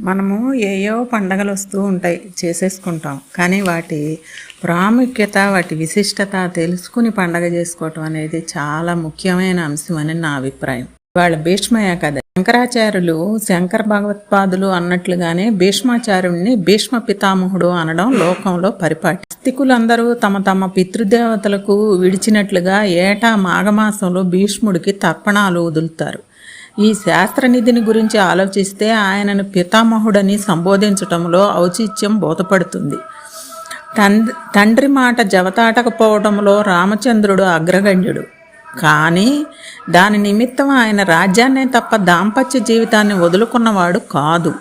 మనము ఏయో పండగలు వస్తూ ఉంటాయి చేసేసుకుంటాం. కానీ వాటి ప్రాముఖ్యత వాటి విశిష్టత తెలుసుకుని పండగ చేసుకోవటం అనేది చాలా ముఖ్యమైన అంశం అని నా అభిప్రాయం. వాళ్ళ భీష్మయ కథ. శంకరాచార్యులు శంకర భగవత్పాదులు అన్నట్లుగానే భీష్మాచార్యుడిని భీష్మ పితామహుడు అనడం లోకంలో పరిపాటి. ఆస్తికులందరూ తమ తమ పితృదేవతలకు విడిచినట్లుగా ఏటా మాఘమాసంలో భీష్ముడికి తర్పణాలు వదులుతారు. ఈ శాస్త్రనిధిని గురించి ఆలోచిస్తే ఆయనను పితామహుడని సంబోధించటంలో ఔచిత్యం బోధపడుతుంది. తండ్రి మాట జవతాటకపోవడంలో రామచంద్రుడు అగ్రగణ్యుడు. కానీ దాని నిమిత్తం ఆయన రాజ్యాన్నే తప్ప దాంపత్య జీవితాన్ని వదులుకున్నవాడు కాదు.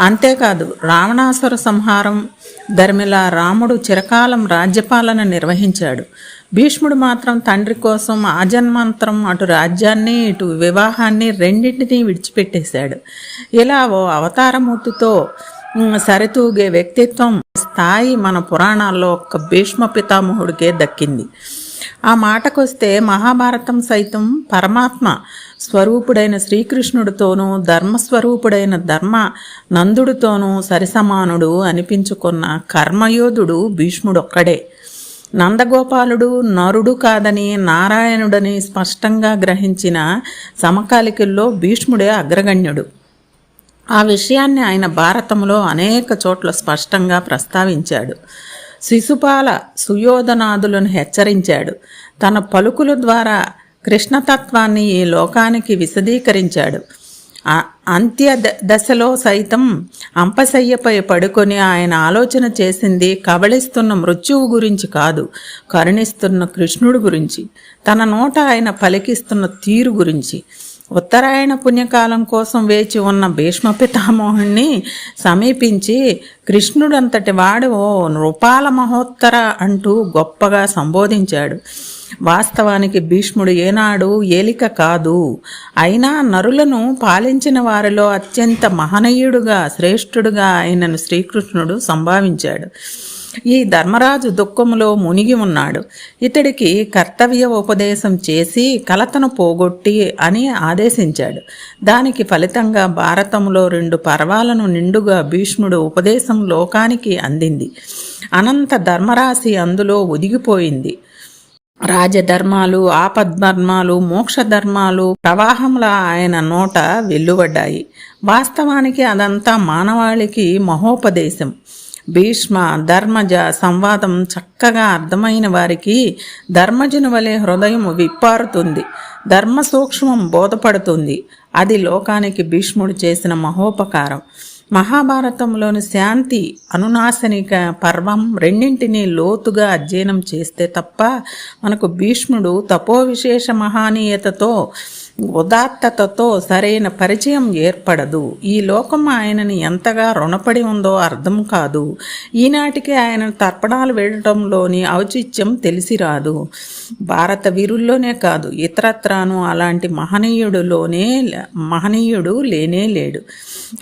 అంతేకాదు రావణాసుర సంహారం ధర్మిలా రాముడు చిరకాలం రాజ్యపాలన నిర్వహించాడు. భీష్ముడు మాత్రం తండ్రి కోసం ఆజన్మంత్రం అటు రాజ్యాన్ని ఇటు వివాహాన్ని రెండింటినీ విడిచిపెట్టేశాడు. ఇలా ఓ అవతారమూర్తితో సరితూగే వ్యక్తిత్వం స్థాయి మన పురాణాల్లో ఒక్క భీష్మ పితామహుడికే దక్కింది. ఆ మాటకొస్తే మహాభారతం సైతం పరమాత్మ స్వరూపుడైన శ్రీకృష్ణుడితోనూ ధర్మస్వరూపుడైన ధర్మ నందుడితోనూ సరిసమానుడు అనిపించుకున్న కర్మయోధుడు భీష్ముడొక్కడే. నందగోపాలుడు నరుడు కాదని నారాయణుడని స్పష్టంగా గ్రహించిన సమకాలికుల్లో భీష్ముడే అగ్రగణ్యుడు. ఆ విషయాన్ని ఆయన భారతంలో అనేక చోట్ల స్పష్టంగా ప్రస్తావించాడు. శిశుపాల సుయోధనాదులను హెచ్చరించాడు. తన పలుకుల ద్వారా కృష్ణతత్వాన్ని ఈ లోకానికి విశదీకరించాడు. అంత్య దశలో సైతం అంపశయ్యపై పడుకొని ఆయన ఆలోచన చేసింది కబళిస్తున్న మృత్యువు గురించి కాదు కరుణిస్తున్న కృష్ణుడు గురించి. తన నోట ఆయన పలికిస్తున్న తీరు గురించి. ఉత్తరాయణ పుణ్యకాలం కోసం వేచి ఉన్న భీష్మ పితామోహుణ్ణి సమీపించి కృష్ణుడంతటి వాడు ఓ నృపాల మహోత్తర అంటూ గొప్పగా సంబోధించాడు. వాస్తవానికి భీష్ముడు ఏనాడు ఏలిక కాదు. అయినా నరులను పాలించిన వారిలో అత్యంత మహనీయుడుగా శ్రేష్ఠుడుగా ఆయనను శ్రీకృష్ణుడు సంభావించాడు. ఈ ధర్మరాజు దుఃఖములో మునిగి ఉన్నాడు. ఇతడికి కర్తవ్య ఉపదేశం చేసి కలతను పోగొట్టి అని ఆదేశించాడు. దానికి ఫలితంగా భారతంలో రెండు పర్వాలను నిండుగా భీష్ముడు ఉపదేశం లోకానికి అందింది. అనంత ధర్మరాశి అందులో ఒదిగిపోయింది. రాజధర్మాలు ఆపద్ధర్మాలు మోక్షధర్మాలు ప్రవాహంలా ఆయన నోట వెల్లువడ్డాయి. వాస్తవానికి అదంతా మానవాళికి మహోపదేశం. భీష్మ ధర్మజ సంవాదం చక్కగా అర్థమైన వారికి ధర్మజుని వలె హృదయం విప్పారుతుంది ధర్మ సూక్ష్మం బోధపడుతుంది. అది లోకానికి భీష్ముడు చేసిన మహోపకారం. మహాభారతంలోని శాంతి అనునాశనిక పర్వం రెండింటినీ లోతుగా అధ్యయనం చేస్తే తప్ప మనకు భీష్ముడు తపోవిశేష మహానీయతతో ఉదాత్తతతో సరైన పరిచయం ఏర్పడదు. ఈ లోకం ఆయనని ఎంతగా రుణపడి ఉందో అర్థం కాదు. ఈనాటికి ఆయన తర్పణాలు వేయడంలోని ఔచిత్యం తెలిసి రాదు భారత వీరుల్లోనే కాదు ఇతరత్రాను అలాంటి మహనీయుడులోనే మహనీయుడు లేనే లేడు.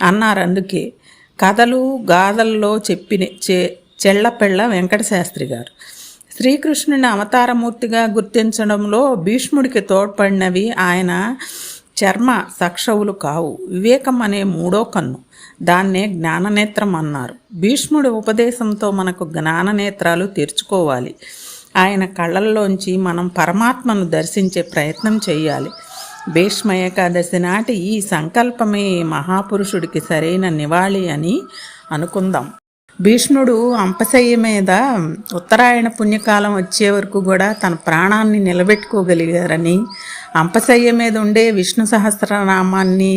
అన్నారు అందుకే కథలు గాథల్లో చెప్పిన చె చెళ్ళపెళ్ళ వెంకటశాస్త్రి గారు. శ్రీకృష్ణుని అవతారమూర్తిగా గుర్తించడంలో భీష్ముడికి తోడ్పడినవి ఆయన చర్మ సక్షవులు కావు. వివేకం అనే మూడో కన్ను. దాన్నే జ్ఞాననేత్రం అన్నారు. భీష్ముడి ఉపదేశంతో మనకు జ్ఞాననేత్రాలు తెరుచుకోవాలి. ఆయన కళ్ళల్లోంచి మనం పరమాత్మను దర్శించే ప్రయత్నం చేయాలి. భీష్మ ఏకాదశి నాటి ఈ సంకల్పమే మహాపురుషుడికి సరైన నివాళి అని అనుకుందాం. భీష్ముడు అంపశయ్య మీద ఉత్తరాయణ పుణ్యకాలం వచ్చే వరకు కూడా తన ప్రాణాన్ని నిలబెట్టుకోగలిగారని అంపశయ్య మీద ఉండే విష్ణు సహస్రనామాన్ని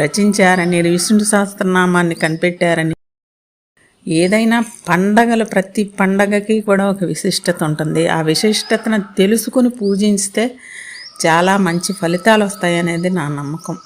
రచించారని విష్ణు సహస్రనామాన్ని కనిపెట్టారని. ఏదైనా పండగలు ప్రతి పండగకి కూడా ఒక విశిష్టత ఉంటుంది. ఆ విశిష్టతను తెలుసుకుని పూజిస్తే చాలా మంచి ఫలితాలు వస్తాయనేది నా నమ్మకం.